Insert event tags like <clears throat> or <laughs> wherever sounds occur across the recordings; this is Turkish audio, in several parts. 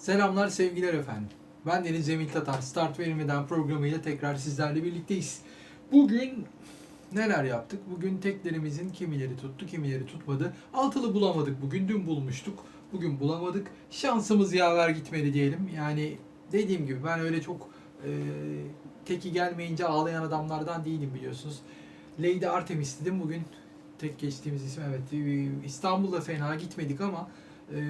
Selamlar sevgiler efendim. Ben Deniz Cemil Tatar. Start Verilmeden programıyla tekrar sizlerle birlikteyiz. Bugün neler yaptık? Bugün teklerimizin kimileri tuttu, kimileri tutmadı. Altılı bulamadık bugün. Dün bulmuştuk. Bugün bulamadık. Şansımız yaver gitmedi diyelim. Yani dediğim gibi ben öyle çok e, teki gelmeyince ağlayan adamlardan değilim biliyorsunuz. Lady Artemis dedim bugün. Tek geçtiğimiz isim evet. İstanbul'da fena gitmedik ama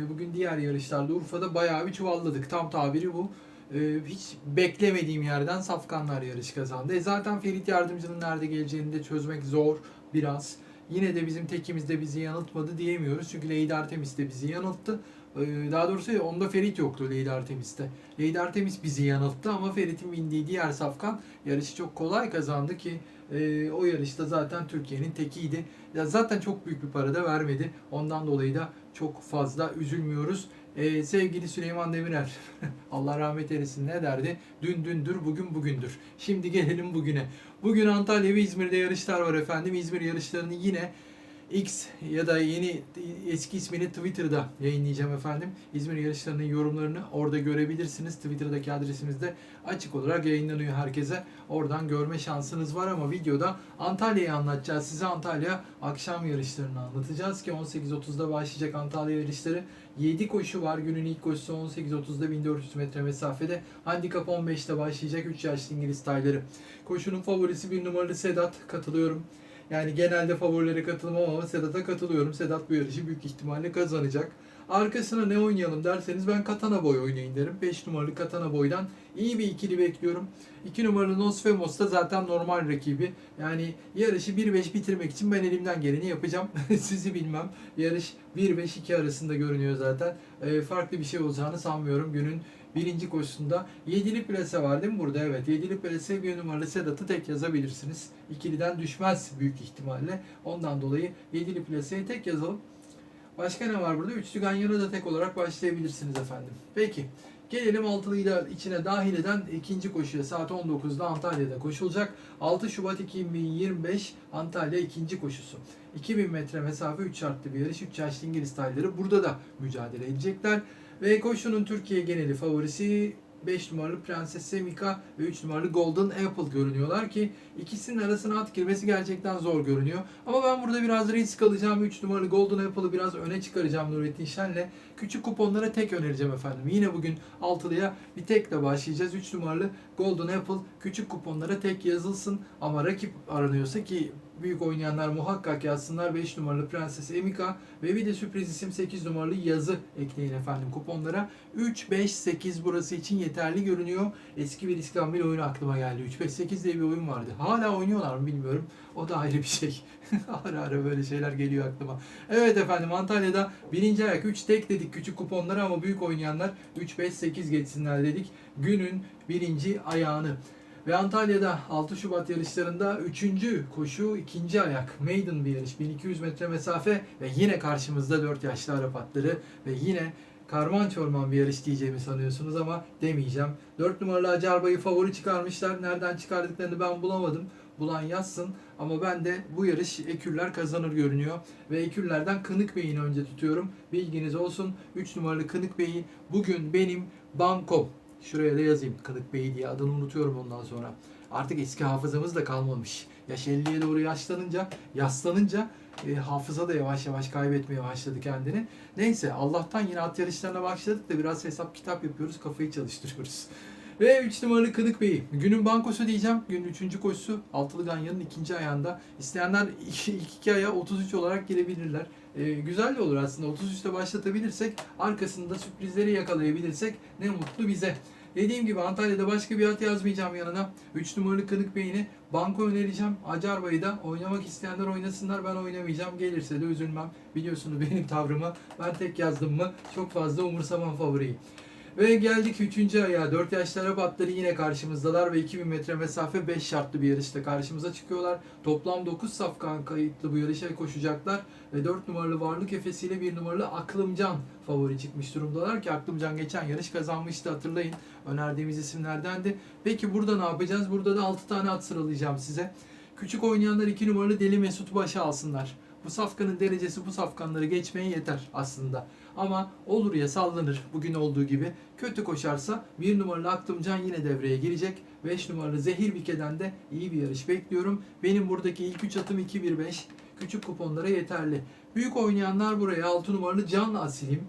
bugün diğer yarışlarda Urfa'da bayağı bir çuvalladık. Tam tabiri bu. E, hiç beklemediğim yerden Safkanlar yarış kazandı. E zaten Ferit Yardımcı'nın nerede geleceğini de çözmek zor biraz. Yine de bizim tekimiz de bizi yanıltmadı diyemiyoruz. Çünkü Lady Artemis de bizi yanılttı. E, Daha doğrusu onda Ferit yoktu Lady Artemis'te. Lady Artemis bizi yanılttı ama Ferit'in bindiği diğer Safkan yarışı çok kolay kazandı ki e, o yarışta zaten Türkiye'nin tekiydi. Ya zaten çok büyük bir para da vermedi. Ondan dolayı da çok fazla üzülmüyoruz. Ee, sevgili Süleyman Demirel, <laughs> Allah rahmet eylesin ne derdi? Dün dündür, bugün bugündür. Şimdi gelelim bugüne. Bugün Antalya ve İzmir'de yarışlar var efendim. İzmir yarışlarını yine X ya da yeni eski ismini Twitter'da yayınlayacağım efendim. İzmir yarışlarının yorumlarını orada görebilirsiniz. Twitter'daki adresimizde açık olarak yayınlanıyor herkese. Oradan görme şansınız var ama videoda Antalya'yı anlatacağız. Size Antalya akşam yarışlarını anlatacağız ki 18.30'da başlayacak Antalya yarışları. 7 koşu var. Günün ilk koşusu 18.30'da 1400 metre mesafede. Handikap 15'te başlayacak 3 yaşlı İngiliz tayları. Koşunun favorisi bir numaralı Sedat. Katılıyorum. Yani genelde favorilere katılmam ama Sedat'a katılıyorum. Sedat bu yarışı büyük ihtimalle kazanacak. Arkasına ne oynayalım derseniz ben Katana Boy oynayın derim. 5 numaralı Katana Boy'dan iyi bir ikili bekliyorum. 2 numaralı Nosfemos da zaten normal rakibi. Yani yarışı 1-5 bitirmek için ben elimden geleni yapacağım. <laughs> Sizi bilmem. Yarış 1-5-2 arasında görünüyor zaten. Ee, farklı bir şey olacağını sanmıyorum günün birinci koşusunda. Yedili plase var değil mi burada? Evet. Yedili plase bir numaralı Sedat'ı tek yazabilirsiniz. İkiliden düşmez büyük ihtimalle. Ondan dolayı yedili plaseye tek yazalım. Başka ne var burada? Üçlü Ganyan'a da tek olarak başlayabilirsiniz efendim. Peki. Gelelim altılıyla içine dahil eden ikinci koşuya saat 19'da Antalya'da koşulacak. 6 Şubat 2025 Antalya ikinci koşusu. 2000 metre mesafe 3 şartlı bir yarış. 3 yaşlı İngiliz tayları burada da mücadele edecekler. Ve koşunun Türkiye geneli favorisi 5 numaralı Prenses Semika ve 3 numaralı Golden Apple görünüyorlar ki ikisinin arasına at girmesi gerçekten zor görünüyor. Ama ben burada biraz risk alacağım. 3 numaralı Golden Apple'ı biraz öne çıkaracağım Nurettin Şen'le. Küçük kuponlara tek önereceğim efendim. Yine bugün altılıya bir tekle başlayacağız. 3 numaralı Golden Apple küçük kuponlara tek yazılsın. Ama rakip aranıyorsa ki büyük oynayanlar muhakkak yazsınlar. 5 numaralı Prenses Emika ve bir de sürpriz isim 8 numaralı yazı ekleyin efendim kuponlara. 3, 5, 8 burası için yeterli görünüyor. Eski bir İskambil oyunu aklıma geldi. 3, 5, 8 diye bir oyun vardı. Hala oynuyorlar mı bilmiyorum. O da ayrı bir şey. <laughs> ara ara böyle şeyler geliyor aklıma. Evet efendim Antalya'da birinci ayak 3 tek dedik küçük kuponlara ama büyük oynayanlar 3, 5, 8 geçsinler dedik. Günün birinci ayağını. Ve Antalya'da 6 Şubat yarışlarında 3. koşu 2. ayak maiden bir yarış 1200 metre mesafe ve yine karşımızda 4 yaşlı Arap atları ve yine karman çorman bir yarış diyeceğimi sanıyorsunuz ama demeyeceğim. 4 numaralı Acarbay'ı favori çıkarmışlar. Nereden çıkardıklarını ben bulamadım. Bulan yazsın ama ben de bu yarış Eküller kazanır görünüyor. Ve Eküller'den Kınık Bey'in önce tutuyorum. Bilginiz olsun. 3 numaralı Kınık Bey'i bugün benim bankom. Şuraya da yazayım Kınık Bey diye adını unutuyorum ondan sonra. Artık eski hafızamız da kalmamış. Yaş 50'ye doğru yaşlanınca, yaslanınca e, hafıza da yavaş yavaş kaybetmeye başladı kendini. Neyse Allah'tan yine at yarışlarına başladık da biraz hesap kitap yapıyoruz, kafayı çalıştırıyoruz. Ve 3 numaralı Kınık Bey'i. Günün bankosu diyeceğim. Günün 3. koşusu. Altılı Ganyan'ın ikinci ayağında. İsteyenler <laughs> ilk iki aya 33 olarak girebilirler. Ee, güzel de olur aslında. 33'te başlatabilirsek, arkasında sürprizleri yakalayabilirsek ne mutlu bize. Dediğim gibi Antalya'da başka bir at yazmayacağım yanına. 3 numaralı Kınık Bey'ini banko önereceğim. Acarbay'ı da oynamak isteyenler oynasınlar. Ben oynamayacağım. Gelirse de üzülmem. Biliyorsunuz benim tavrımı. Ben tek yazdım mı çok fazla umursamam favoriyi. Ve geldik 3. ayağa. 4 yaşlara batları yine karşımızdalar ve 2000 metre mesafe 5 şartlı bir yarışta karşımıza çıkıyorlar. Toplam 9 safkan kayıtlı bu yarışa koşacaklar. Ve 4 numaralı Varlık Efesi ile 1 numaralı Aklımcan favori çıkmış durumdalar ki Aklımcan geçen yarış kazanmıştı hatırlayın. Önerdiğimiz isimlerdendi. Peki burada ne yapacağız? Burada da 6 tane at sıralayacağım size. Küçük oynayanlar 2 numaralı Deli Mesut başa alsınlar. Bu safkanın derecesi bu safkanları geçmeye yeter aslında. Ama olur ya sallanır bugün olduğu gibi. Kötü koşarsa bir numaralı Aklımcan yine devreye girecek. 5 numaralı Zehir Bike'den de iyi bir yarış bekliyorum. Benim buradaki ilk 3 atım 2-1-5. Küçük kuponlara yeterli. Büyük oynayanlar buraya 6 numaralı Can Asilim.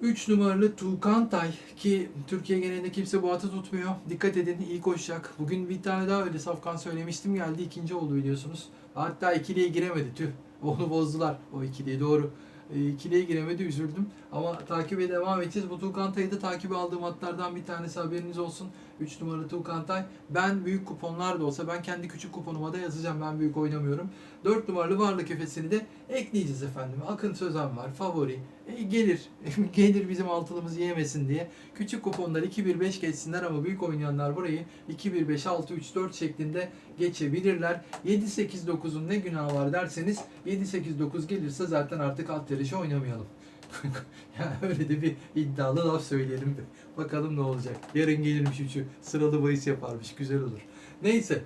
3 numaralı Tuğkan Tay ki Türkiye genelinde kimse bu atı tutmuyor. Dikkat edin iyi koşacak. Bugün bir tane daha öyle safkan söylemiştim geldi ikinci oldu biliyorsunuz. Hatta ikiliye giremedi tüh. Onu bozdular o ikiliye doğru. E, ikiliye giremedi üzüldüm. Ama takibe devam edeceğiz. Bu Tuğkan Tay'ı da takibe aldığım atlardan bir tanesi haberiniz olsun. 3 numaralı Tuğkan Tay. Ben büyük kuponlar da olsa ben kendi küçük kuponuma da yazacağım. Ben büyük oynamıyorum. 4 numaralı varlık efesini de ekleyeceğiz efendim. Akın Sözen var. Favori. E, gelir. <laughs> gelir bizim altılımızı yemesin diye. Küçük kuponlar 2-1-5 geçsinler ama büyük oynayanlar burayı 2-1-5-6-3-4 şeklinde geçebilirler. 7-8-9'un ne günahı var derseniz 7-8-9 gelirse zaten artık alt yarışı oynamayalım. <laughs> yani öyle de bir iddialı laf söyleyelim de. Bakalım ne olacak. Yarın gelirmiş üçü. Sıralı bahis yaparmış. Güzel olur. Neyse.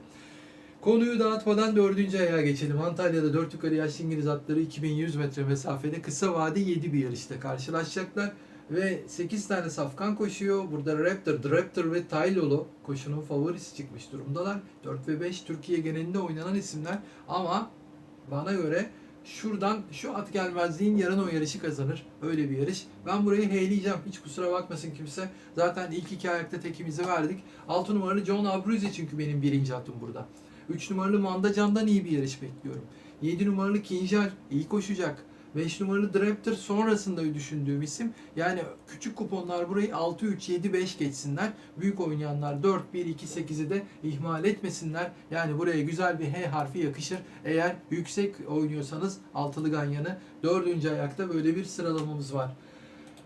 Konuyu dağıtmadan dördüncü ayağa geçelim. Antalya'da 4 yukarı yaşlı İngiliz atları 2100 metre mesafede kısa vade 7 bir yarışta karşılaşacaklar. Ve 8 tane safkan koşuyor. Burada Raptor, Raptor ve Taylolo koşunun favorisi çıkmış durumdalar. 4 ve 5 Türkiye genelinde oynanan isimler. Ama bana göre şuradan şu at gelmezliğin yarın o yarışı kazanır. Öyle bir yarış. Ben burayı heyleyeceğim. Hiç kusura bakmasın kimse. Zaten ilk iki ayakta tekimizi verdik. 6 numaralı John Abruzzi çünkü benim birinci atım burada. 3 numaralı Manda Can'dan iyi bir yarış bekliyorum. 7 numaralı Kinjal iyi koşacak. 5 numaralı Draptor sonrasında düşündüğüm isim. Yani küçük kuponlar burayı 6-3-7-5 geçsinler. Büyük oynayanlar 4-1-2-8'i de ihmal etmesinler. Yani buraya güzel bir H harfi yakışır. Eğer yüksek oynuyorsanız altılı ganyanı 4. ayakta böyle bir sıralamamız var.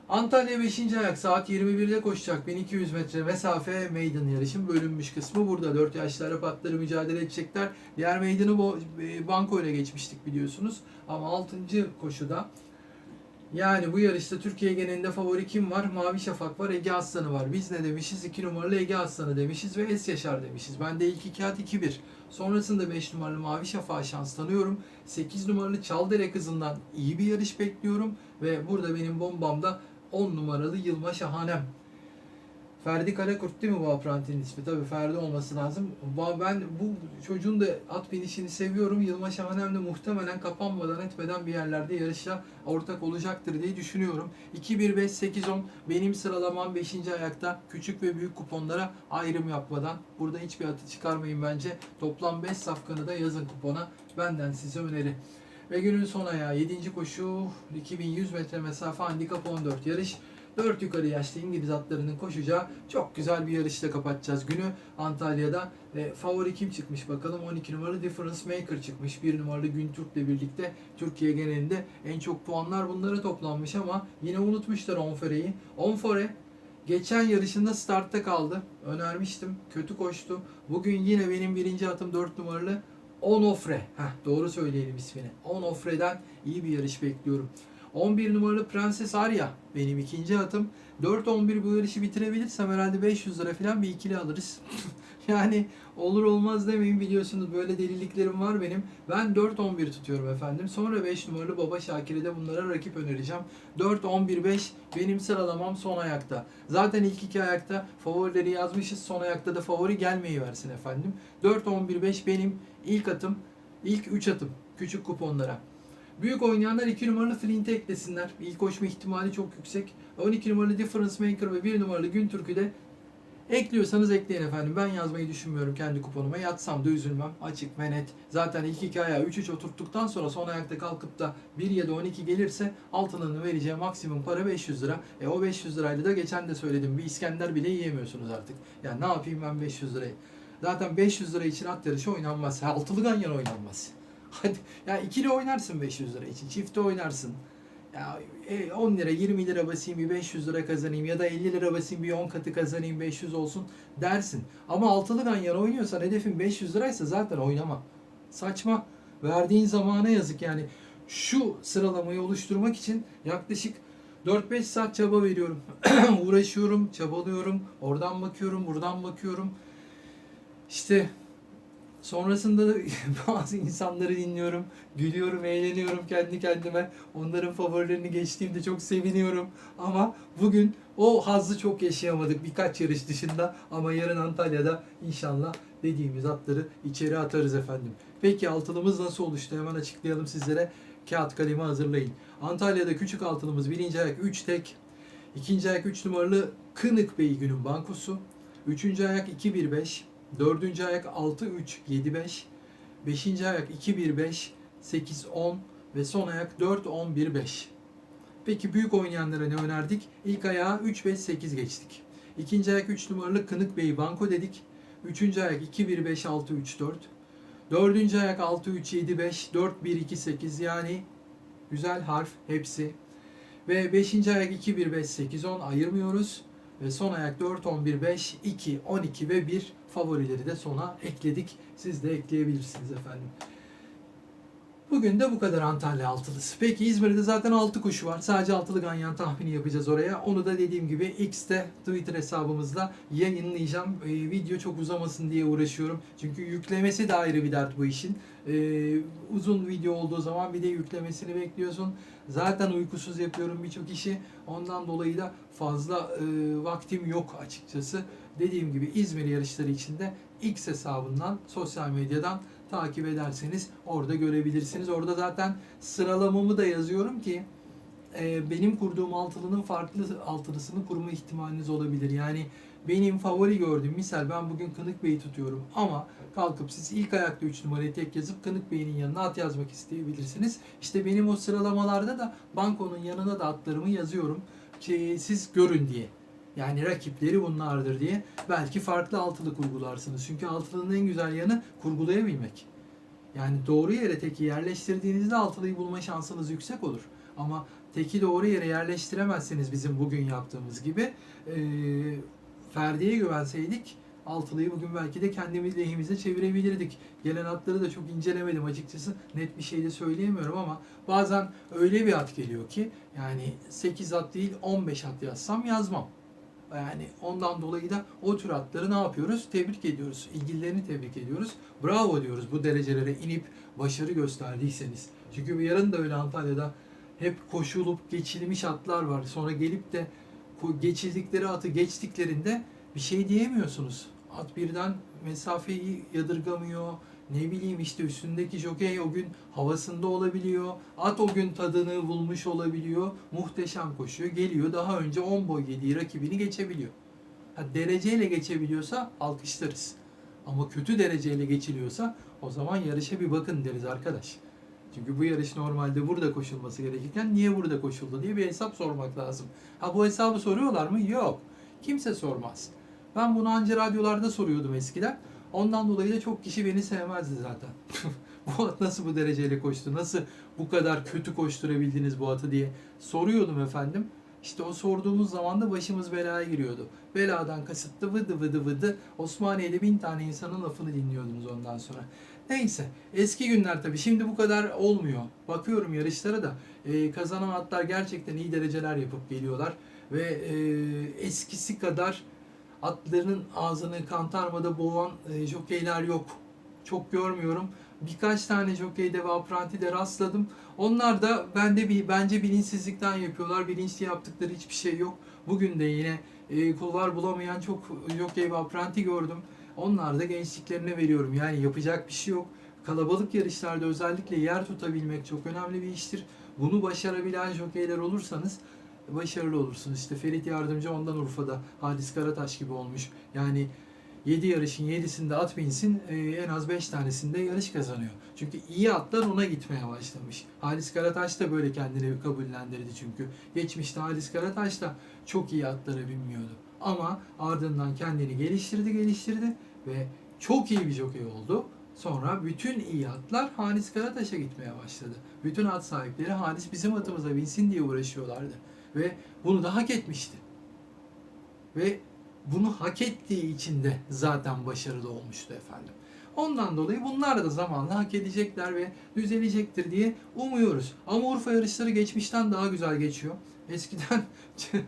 Antalya 5. ayak saat 21'de koşacak 1200 metre mesafe maiden yarışın bölünmüş kısmı burada. 4 yaşlı Arap atları mücadele edecekler. Diğer meydanı bo- e, banko ile geçmiştik biliyorsunuz. Ama 6. koşuda yani bu yarışta Türkiye genelinde favori kim var? Mavi Şafak var, Ege Aslanı var. Biz ne demişiz? 2 numaralı Ege Aslanı demişiz ve Es Yaşar demişiz. Ben de ilk iki at 2-1. Sonrasında 5 numaralı Mavi Şafak'a şans tanıyorum. 8 numaralı Çaldere kızından iyi bir yarış bekliyorum. Ve burada benim bombamda 10 numaralı Yılma Şahanem. Ferdi Karakurt değil mi bu aprantinin ismi? Tabii Ferdi olması lazım. Ben bu çocuğun da at binişini seviyorum. Yılma Şahanem de muhtemelen kapanmadan etmeden bir yerlerde yarışa ortak olacaktır diye düşünüyorum. 2-1-5-8-10 benim sıralamam 5. ayakta. Küçük ve büyük kuponlara ayrım yapmadan. Burada hiçbir atı çıkarmayın bence. Toplam 5 safkanı da yazın kupona. Benden size öneri. Ve günün son ayağı 7. koşu 2100 metre mesafe handikap 14 yarış. 4 yukarı yaşlı İngiliz atlarının koşacağı çok güzel bir yarışla kapatacağız günü Antalya'da. E, favori kim çıkmış bakalım? 12 numaralı Difference Maker çıkmış. 1 numaralı Güntürk'le birlikte Türkiye genelinde en çok puanlar bunlara toplanmış ama yine unutmuşlar Onfore'yi. Onfore geçen yarışında startta kaldı. Önermiştim. Kötü koştu. Bugün yine benim birinci atım 4 numaralı Onofre. Heh, doğru söyleyelim ismini. Onofre'den iyi bir yarış bekliyorum. 11 numaralı Prenses Arya benim ikinci atım. 4-11 bu yarışı bitirebilirsem herhalde 500 lira falan bir ikili alırız. <laughs> <laughs> yani olur olmaz demeyin biliyorsunuz böyle deliliklerim var benim. Ben 4-11 tutuyorum efendim. Sonra 5 numaralı Baba Şakir'e de bunlara rakip önereceğim. 4-11-5 benim sıralamam son ayakta. Zaten ilk iki ayakta favorileri yazmışız. Son ayakta da favori gelmeyi versin efendim. 4-11-5 benim ilk atım. ilk 3 atım küçük kuponlara. Büyük oynayanlar 2 numaralı Flint'e eklesinler. İlk koşma ihtimali çok yüksek. 12 numaralı Difference Maker ve 1 numaralı Güntürk'ü de ekliyorsanız ekleyin efendim. Ben yazmayı düşünmüyorum kendi kuponuma. Yatsam da üzülmem. Açık ve net. Zaten ilk iki ayağı 3-3 oturttuktan sonra son ayakta kalkıp da 1 ya da 12 gelirse altınını vereceği maksimum para 500 lira. E o 500 lirayla da geçen de söyledim. Bir İskender bile yiyemiyorsunuz artık. Yani ne yapayım ben 500 lirayı. Zaten 500 lira için at yarışı oynanmaz. Altılı ganyan oynanmaz. <laughs> Hadi ya ikili oynarsın 500 lira için. Çifte oynarsın. Ya e, 10 lira 20 lira basayım bir 500 lira kazanayım ya da 50 lira basayım bir 10 katı kazanayım 500 olsun dersin. Ama altılı ganyan oynuyorsan hedefin 500 liraysa zaten oynama. Saçma. Verdiğin zamana yazık yani. Şu sıralamayı oluşturmak için yaklaşık 4-5 saat çaba veriyorum. <clears throat> Uğraşıyorum, çabalıyorum. Oradan bakıyorum, buradan bakıyorum. İşte Sonrasında da <laughs> bazı insanları dinliyorum, gülüyorum, eğleniyorum kendi kendime. Onların favorilerini geçtiğimde çok seviniyorum. Ama bugün o hazzı çok yaşayamadık birkaç yarış dışında. Ama yarın Antalya'da inşallah dediğimiz atları içeri atarız efendim. Peki altılımız nasıl oluştu? Hemen açıklayalım sizlere. Kağıt kalemi hazırlayın. Antalya'da küçük altılımız birinci ayak 3 tek. ikinci ayak 3 numaralı Kınık Bey günün bankosu. Üçüncü ayak 2-1-5. Dördüncü ayak 6-3-7-5. Beşinci ayak 2-1-5. 8-10 ve son ayak 4-10-1-5. Peki büyük oynayanlara ne önerdik? İlk ayağa 3-5-8 geçtik. İkinci ayak 3 numaralı Kınık Bey banko dedik. Üçüncü ayak 2-1-5-6-3-4. Dördüncü ayak 6-3-7-5, 4-1-2-8 yani güzel harf hepsi. Ve beşinci ayak 2-1-5-8-10 ayırmıyoruz. Ve son ayak 4-11-5, 2, 12 ve 1 favorileri de sona ekledik. Siz de ekleyebilirsiniz efendim. Bugün de bu kadar Antalya altılısı. Peki İzmir'de zaten 6 kuşu var. Sadece altılı ganyan tahmini yapacağız oraya. Onu da dediğim gibi X'te Twitter hesabımızda yayınlayacağım. Ee, video çok uzamasın diye uğraşıyorum. Çünkü yüklemesi de ayrı bir dert bu işin. Ee, uzun video olduğu zaman bir de yüklemesini bekliyorsun. Zaten uykusuz yapıyorum birçok işi. Ondan dolayı da fazla e, vaktim yok açıkçası. Dediğim gibi İzmir yarışları içinde X hesabından, sosyal medyadan takip ederseniz orada görebilirsiniz. Orada zaten sıralamamı da yazıyorum ki e, benim kurduğum altılının farklı altılısını kurma ihtimaliniz olabilir. Yani benim favori gördüğüm misal ben bugün Kınık Bey'i tutuyorum ama kalkıp siz ilk ayakta 3 numarayı tek yazıp Kınık Bey'in yanına at yazmak isteyebilirsiniz. İşte benim o sıralamalarda da bankonun yanına da atlarımı yazıyorum ki siz görün diye. Yani rakipleri bunlardır diye. Belki farklı altılı kurgularsınız. Çünkü altılının en güzel yanı kurgulayabilmek. Yani doğru yere teki yerleştirdiğinizde altılıyı bulma şansınız yüksek olur. Ama teki doğru yere yerleştiremezseniz bizim bugün yaptığımız gibi e, Ferdi'ye güvenseydik altılıyı bugün belki de kendimiz lehimize çevirebilirdik. Gelen atları da çok incelemedim açıkçası. Net bir şey de söyleyemiyorum ama bazen öyle bir at geliyor ki yani 8 at değil 15 at yazsam yazmam. Yani ondan dolayı da o tür atları ne yapıyoruz? Tebrik ediyoruz. İlgililerini tebrik ediyoruz. Bravo diyoruz bu derecelere inip başarı gösterdiyseniz. Çünkü yarın da öyle Antalya'da hep koşulup geçilmiş atlar var. Sonra gelip de geçildikleri atı geçtiklerinde bir şey diyemiyorsunuz. At birden mesafeyi yadırgamıyor. Ne bileyim işte üstündeki jokey o gün havasında olabiliyor. At o gün tadını bulmuş olabiliyor. Muhteşem koşuyor. Geliyor daha önce 10 boy yediği rakibini geçebiliyor. Ha, dereceyle geçebiliyorsa alkışlarız. Ama kötü dereceyle geçiliyorsa o zaman yarışa bir bakın deriz arkadaş. Çünkü bu yarış normalde burada koşulması gerekirken niye burada koşuldu diye bir hesap sormak lazım. Ha bu hesabı soruyorlar mı? Yok. Kimse sormaz. Ben bunu anca radyolarda soruyordum eskiden. Ondan dolayı da çok kişi beni sevmezdi zaten. <laughs> bu at nasıl bu dereceyle koştu? Nasıl bu kadar kötü koşturabildiniz bu atı diye soruyordum efendim. İşte o sorduğumuz zaman da başımız belaya giriyordu. Beladan kasıtlı vıdı vıdı vıdı Osmaniye'de bin tane insanın lafını dinliyordunuz ondan sonra. Neyse eski günler tabii şimdi bu kadar olmuyor. Bakıyorum yarışlara da e, kazanan atlar gerçekten iyi dereceler yapıp geliyorlar. Ve e, eskisi kadar atlarının ağzını kantarmada boğan e, jokeyler yok. Çok görmüyorum. Birkaç tane jokeyde ve aprantide rastladım. Onlar da bende bir bence bilinçsizlikten yapıyorlar. Bilinçli yaptıkları hiçbir şey yok. Bugün de yine e, kulvar bulamayan çok jokey ve apranti gördüm. Onlar da gençliklerine veriyorum. Yani yapacak bir şey yok. Kalabalık yarışlarda özellikle yer tutabilmek çok önemli bir iştir. Bunu başarabilen jokeyler olursanız başarılı olursunuz. İşte Ferit Yardımcı ondan Urfa'da Halis Karataş gibi olmuş. Yani 7 yarışın 7'sinde at binsin e, en az 5 tanesinde yarış kazanıyor. Çünkü iyi atlar ona gitmeye başlamış. Halis Karataş da böyle kendini kabullendirdi çünkü. Geçmişte Halis Karataş da çok iyi atlara binmiyordu. Ama ardından kendini geliştirdi geliştirdi ve çok iyi bir jockey oldu. Sonra bütün iyi atlar Halis Karataş'a gitmeye başladı. Bütün at sahipleri Halis bizim atımıza binsin diye uğraşıyorlardı. Ve bunu da hak etmişti. Ve bunu hak ettiği için de zaten başarılı olmuştu efendim. Ondan dolayı bunlar da zamanla hak edecekler ve düzelecektir diye umuyoruz. Ama Urfa yarışları geçmişten daha güzel geçiyor. eskiden <laughs>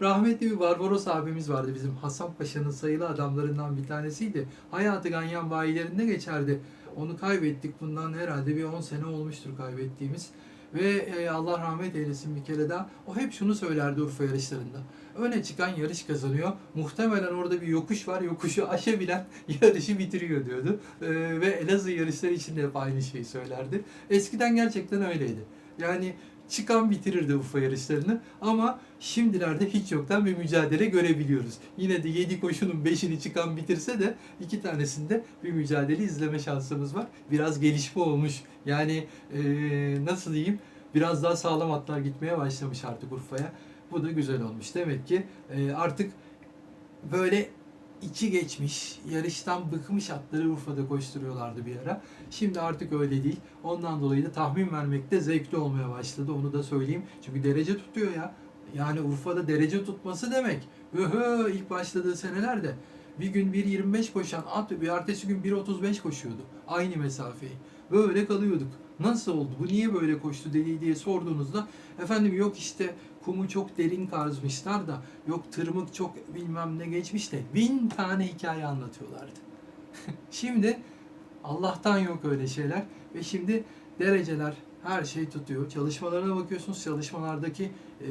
rahmetli bir Barbaros abimiz vardı bizim Hasan Paşa'nın sayılı adamlarından bir tanesiydi. Hayatı ganyan bayilerinde geçerdi. Onu kaybettik bundan herhalde bir 10 sene olmuştur kaybettiğimiz. Ve e, Allah rahmet eylesin bir kere daha. O hep şunu söylerdi Urfa yarışlarında. Öne çıkan yarış kazanıyor. Muhtemelen orada bir yokuş var. Yokuşu <laughs> aşabilen yarışı bitiriyor diyordu. E, ve Elazığ yarışları için de hep aynı şeyi söylerdi. Eskiden gerçekten öyleydi. Yani çıkan bitirirdi Urfa yarışlarını ama şimdilerde hiç yoktan bir mücadele görebiliyoruz. Yine de 7 koşunun 5'ini çıkan bitirse de iki tanesinde bir mücadele izleme şansımız var. Biraz gelişme olmuş. Yani eee, nasıl diyeyim? Biraz daha sağlam atlar gitmeye başlamış artık Urfa'ya. Bu da güzel olmuş. Demek ki eee, artık böyle içi geçmiş, yarıştan bıkmış atları Urfa'da koşturuyorlardı bir ara. Şimdi artık öyle değil. Ondan dolayı da tahmin vermekte zevkli olmaya başladı. Onu da söyleyeyim. Çünkü derece tutuyor ya. Yani Urfa'da derece tutması demek. Öhö ilk başladığı senelerde bir gün 1.25 koşan at bir ertesi gün 1.35 koşuyordu. Aynı mesafeyi. Böyle kalıyorduk. Nasıl oldu? Bu niye böyle koştu deli diye sorduğunuzda efendim yok işte kumu çok derin kazmışlar da yok tırmık çok bilmem ne geçmiş de bin tane hikaye anlatıyorlardı. <laughs> Şimdi Allah'tan yok öyle şeyler ve şimdi dereceler her şey tutuyor. Çalışmalarına bakıyorsunuz çalışmalardaki e,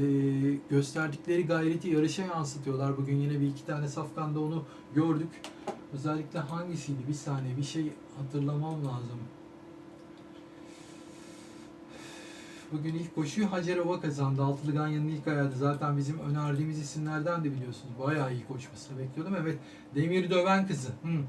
gösterdikleri gayreti yarışa yansıtıyorlar. Bugün yine bir iki tane safkanda onu gördük. Özellikle hangisiydi? Bir saniye bir şey hatırlamam lazım. Bugün ilk koşuyu Hacer Ova kazandı. Altılı Ganyan'ın ilk ayağıydı. Zaten bizim önerdiğimiz isimlerden de biliyorsunuz. Bayağı iyi koşmasını bekliyordum. Evet. Demir Döven kızı. Hı.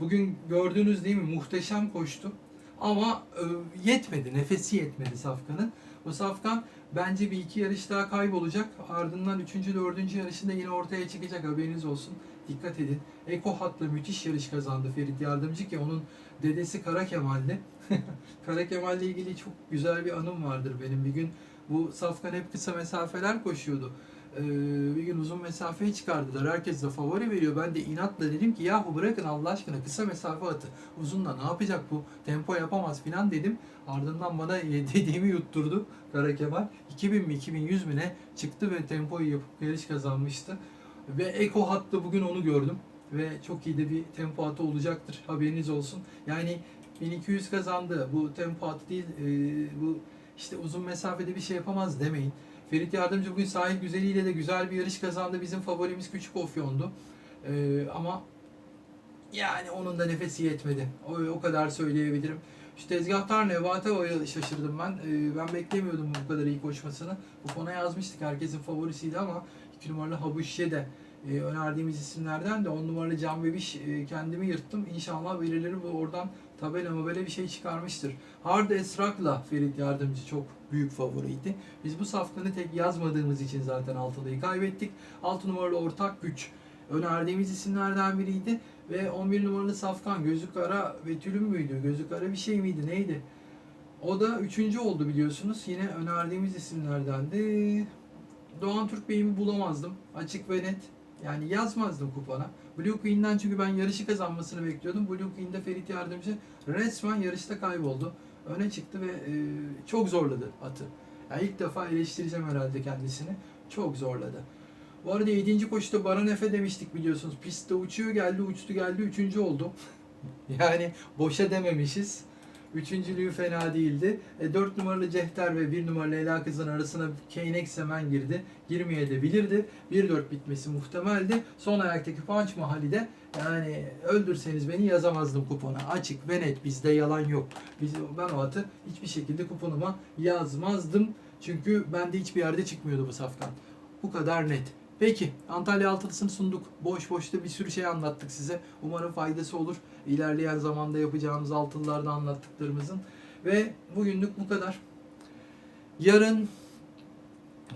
Bugün gördüğünüz değil mi? Muhteşem koştu. Ama e, yetmedi. Nefesi yetmedi Safkan'ın. Bu Safkan bence bir iki yarış daha kaybolacak. Ardından üçüncü, dördüncü yarışında yine ortaya çıkacak. Haberiniz olsun. Dikkat edin. Eko Hat'la müthiş yarış kazandı Ferit Yardımcı ki onun dedesi Kara Kemal'di. <laughs> Kara Kemal'le ilgili çok güzel bir anım vardır benim. Bir gün bu Safkan hep kısa mesafeler koşuyordu. Ee, bir gün uzun mesafeye çıkardılar. Herkes de favori veriyor. Ben de inatla dedim ki yahu bırakın Allah aşkına kısa mesafe atı. Uzunla ne yapacak bu? Tempo yapamaz filan dedim. Ardından bana <laughs> dediğimi yutturdu Kara Kemal. 2000 mi 2100 mi ne çıktı ve tempoyu yapıp yarış kazanmıştı. Ve Eko hatta bugün onu gördüm. Ve çok iyi de bir tempo atı olacaktır. Haberiniz olsun. Yani 1200 kazandı. Bu tempo atı değil. e, bu işte uzun mesafede bir şey yapamaz demeyin. Ferit Yardımcı bugün sahil güzeliyle de güzel bir yarış kazandı. Bizim favorimiz Küçük Ofyon'du. Ee, ama yani onun da nefesi yetmedi. O, o kadar söyleyebilirim. Şu tezgahtar Nebateo'ya şaşırdım ben. Ee, ben beklemiyordum bu kadar iyi koşmasını. Bu konuya yazmıştık. Herkesin favorisiydi ama 2 numaralı Habuşye de e, önerdiğimiz isimlerden de 10 numaralı Can Bebiş e, kendimi yırttım. İnşallah birileri bu oradan tabela mabela bir şey çıkarmıştır. Hard Esrak'la Ferit Yardımcı çok büyük favoriydi. Biz bu safkanı tek yazmadığımız için zaten altılıyı kaybettik. 6 numaralı ortak güç önerdiğimiz isimlerden biriydi. Ve 11 numaralı Safkan Gözü Kara Betül'ün müydü? Gözü Kara bir şey miydi? Neydi? O da üçüncü oldu biliyorsunuz. Yine önerdiğimiz isimlerdendi. Doğan Türk Bey'imi bulamazdım. Açık ve net. Yani yazmazdım kupona. Blue Queen'den çünkü ben yarışı kazanmasını bekliyordum. Blue Queen'de Ferit Yardımcı resmen yarışta kayboldu. Öne çıktı ve e, çok zorladı atı. Yani ilk defa eleştireceğim herhalde kendisini. Çok zorladı. Bu arada 7. koşuda Baran Efe demiştik biliyorsunuz. Pistte uçuyor geldi, uçtu geldi, üçüncü oldu. <laughs> yani boşa dememişiz. Üçüncülüğü fena değildi. E, 4 numaralı Cehter ve 1 numaralı Ela Kız'ın arasına Keynex hemen girdi. Girmeye de bilirdi. 1-4 bitmesi muhtemeldi. Son ayaktaki Punch Mahalli de yani öldürseniz beni yazamazdım kupona. Açık ve net bizde yalan yok. Biz, ben o atı hiçbir şekilde kuponuma yazmazdım. Çünkü bende hiçbir yerde çıkmıyordu bu safkan. Bu kadar net. Peki Antalya altılısını sunduk. Boş boşta bir sürü şey anlattık size. Umarım faydası olur. İlerleyen zamanda yapacağımız altılılarda anlattıklarımızın. Ve bugünlük bu kadar. Yarın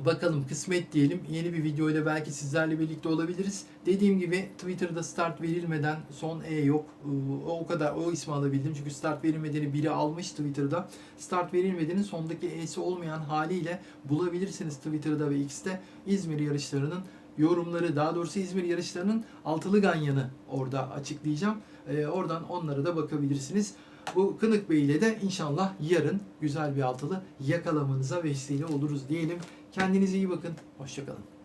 bakalım kısmet diyelim. Yeni bir videoyla belki sizlerle birlikte olabiliriz. Dediğim gibi Twitter'da start verilmeden son E yok. Ee, O kadar o ismi alabildim. Çünkü start verilmediğini biri almış Twitter'da. Start verilmediğinin sondaki E'si olmayan haliyle bulabilirsiniz Twitter'da ve X'te İzmir yarışlarının yorumları daha doğrusu İzmir yarışlarının altılı ganyanı orada açıklayacağım. Ee, oradan onlara da bakabilirsiniz. Bu Kınık Bey ile de inşallah yarın güzel bir altılı yakalamanıza vesile oluruz diyelim. Kendinize iyi bakın. Hoşçakalın.